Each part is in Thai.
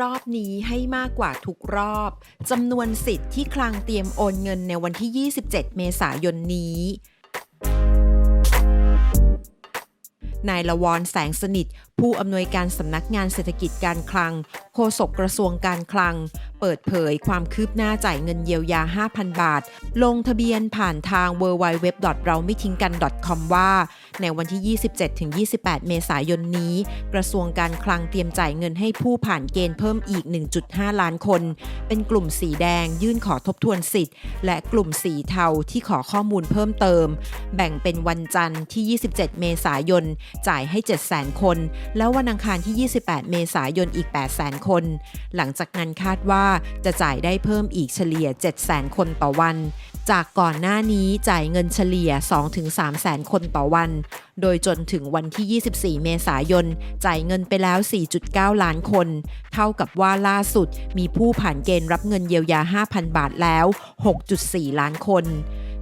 รอบนี้ให้มากกว่าทุกรอบจำนวนสิทธิ์ที่คลังเตรียมโอนเงินในวันที่ 27 เมษายนนี้ นายละวรแสงสนิท ผู้อำนวยการสำนักงานเศรษฐกิจการคลัง โฆษกกระทรวงการคลัง เปิดเผยความคืบหน้าจ่ายเงินเยียวยา 5,000 บาท ลงทะเบียนผ่านทาง w w w เราไม่ทิ้งกัน .com ว่า ในวันที่ 27-28 เมษายนนี้ กระทรวงการคลังเตรียมจ่ายเงินให้ผู้ผ่านเกณฑ์เพิ่มอีก 1.5 ล้านคน เป็นกลุ่มสีแดง ยื่นขอทบทวนสิทธิ์ และกลุ่มสีเทาที่ขอข้อมูลเพิ่มเติม แบ่งเป็นวันจันทร์ที่ 27 เมษายน จ่ายให้ 700,000 คนแล้ววันอังคารที่ 28 เมษายนอีก 800,000 คน หลังจากนั้นคาดว่าจะจ่ายได้เพิ่มอีกเฉลี่ย 700,000 คนต่อวัน จากก่อนหน้านี้จ่ายเงินเฉลี่ย 2-3 แสนคนต่อวัน โดยจนถึงวันที่ 24 เมษายน จ่ายเงินไปแล้ว 4.9 ล้านคน เท่ากับว่าล่าสุดมีผู้ผ่านเกณฑ์รับเงินเยียวยา 5,000 บาทแล้ว 6.4 ล้านคน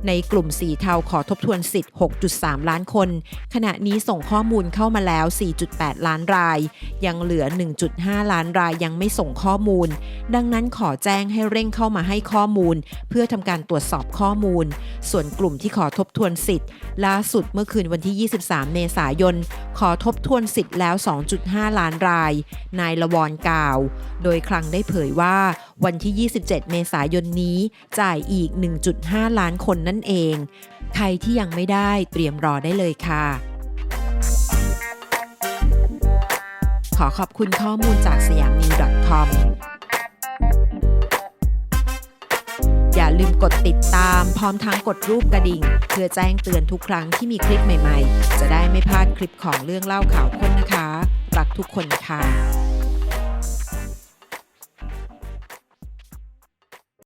ในกลุ่มสีเทาขอทบทวนสิทธิ์ 6.3 ล้านคน ขณะนี้ส่งข้อมูลเข้ามาแล้ว 4.8 ล้านราย ยังเหลือ 1.5 ล้านรายยังไม่ส่งข้อมูล ดังนั้นขอแจ้งให้เร่งเข้ามาให้ข้อมูล เพื่อทำการตรวจสอบข้อมูล ส่วนกลุ่มที่ขอทบทวนสิทธิ์ ล่าสุดเมื่อคืนวันที่ 23 เมษายน ขอทบทวนสิทธิ์แล้ว 2.5 ล้านราย นายละวรกล่าว โดยคลังได้เผยว่าวันที่ 27 เมษายนนี้จ่ายอีก 1.5 ล้านคนนั่นเอง ใครที่ยังไม่ได้เตรียมรอได้เลยค่ะ ขอขอบคุณข้อมูลจากสยามนิว .com อย่าลืมกดติดตามพร้อมทั้งกดรูปกระดิ่ง เพื่อแจ้งเตือนทุกครั้งที่มีคลิปใหม่ๆ จะได้ไม่พลาดคลิปของเรื่องเล่าข่าวคนนะคะ รักทุกคนค่ะ